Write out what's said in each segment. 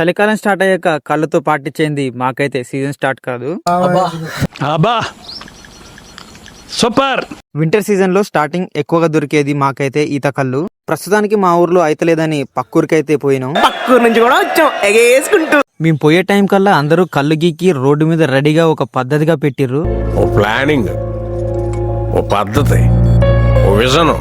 చలికాలం స్టార్ట్ అయ్యాక కళ్ళతో పాటించేది మాకైతే సీజన్ స్టార్ట్ కాదు. అబ్బా. సూపర్. వింటర్ సీజన్లో స్టార్టింగ్ ఎక్కువగా దొరికేది మాకైతే ఈత కళ్ళు. ప్రస్తుతానికి మా ఊర్లో అయితలేదని పక్కూరికైతే పోయినాం. పక్కూరు నుంచి కూడా వచ్చాం ఎగేసుకుంటూ. మేము పోయే టైం కల్లా అందరూ కళ్ళు గీకి రోడ్డు మీద రెడీగా ఒక పద్ధతిగా పెట్టిర్రు. ఓ ప్లానింగ్ ఓ పద్ధతి ఓ విజన్.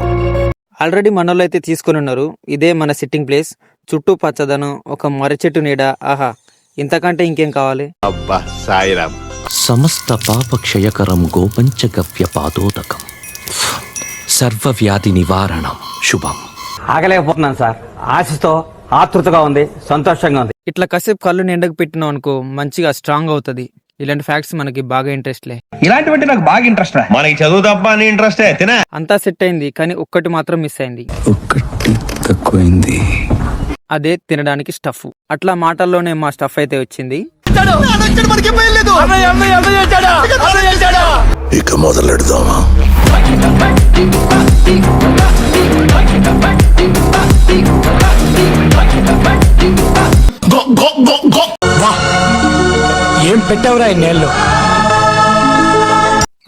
ఆల్రెడీ మనోళ్ళు అయితే తీసుకొని ఉన్నారు. ఇదే మన సిట్టింగ్ ప్లేస్. చుట్టూ పచ్చదనం ఒక మర్రి చెట్టు నీడ ఆహా ఇంతకంటే ఇంకేం కావాలి? అబ్బా సాయిరామ్ సమస్త పాపక్షయకరం గోపంచగవ్య పాదోదకం. సర్వవ్యాధి నివారణం. శుభం. ఆగలేకపోతున్నాను సార్. ఆశతో ఆతృతగా ఉంది సంతోషంగా ఉంది. ఇట్లా కాసేపు కళ్ళు నిండకు పెట్టినాం అనుకో మంచిగా స్ట్రాంగ్ అవుతది. ఇలాంటి ఫ్యాక్ట్స్ మనకి బాగా ఇంట్రెస్ట్లే ఇలాంటివంటే నాకు బాగా ఇంట్రెస్ట్ రా. మనకి చదువు తప్ప అని ఇంట్రెస్టే తినే? అంతా సెట్ అయింది కానీ ఒక్కటి మాత్రం మిస్ అయింది. ఒక్కటి తక్కువైంది. అదే తినడానికి స్టఫ్. అట్లా మాటల్లోనే మా స్టఫ్ అయితే వచ్చింది. ఇక మొదలెడదామా? ఏం పెట్టావురా ఇన్నేళ్ళు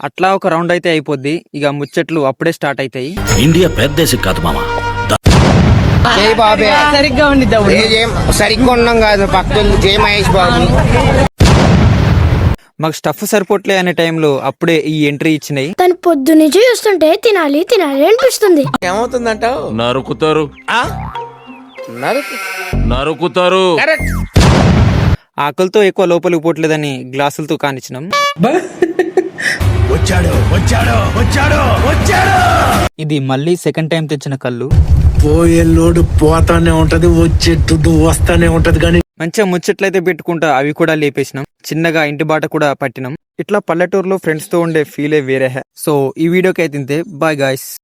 అట్లా ఒక రౌండ్ అయితే అయిపోద్ది. ఇక ముచ్చట్లు అప్పుడే స్టార్ట్ అవుతాయి ఇండియా పెద్దేశం కాదు మామ. జై బాబే. సరిగ్గా ఉండి సరిగ్గా ఉన్నాం కాదు పక్కన జై మహేష్ బాబు. మాకు స్టఫ్ సరిపోట్లే అనే టైంలో అప్పుడే ఈ ఎంట్రీ ఇచ్చినాయి. తను పొద్దున్నుంచి చూస్తుంటే తినాలి తినాలి అనిపిస్తుంది. ఏమవుతుందంటావు? నరుకుతారు. నరుకు. నరుకుతారు. కరెక్ట్ ఆకలితో ఎక్కువ లోపలికి పోవట్లేదని గ్లాసులతో కానిచ్చినాం. వచ్చాడు వచ్చాడు వచ్చాడు వచ్చాడు. ఇది మళ్ళీ సెకండ్ టైం తెచ్చిన కళ్ళు. పోయే లోడు పోతానే ఉంటది వచ్చే దుడ్డు వస్తానే ఉంటది కానీ మంచిగా ముచ్చట్లయితే పెట్టుకుంటా అవి కూడా లేపేసినాం. చిన్నగా ఇంటి బాట కూడా పట్టినాం. ఇట్లా పల్లెటూరులో ఫ్రెండ్స్తో ఉండే ఫీలే వేరే సో ఈ వీడియోకి అయితే బాయ్ గాయస్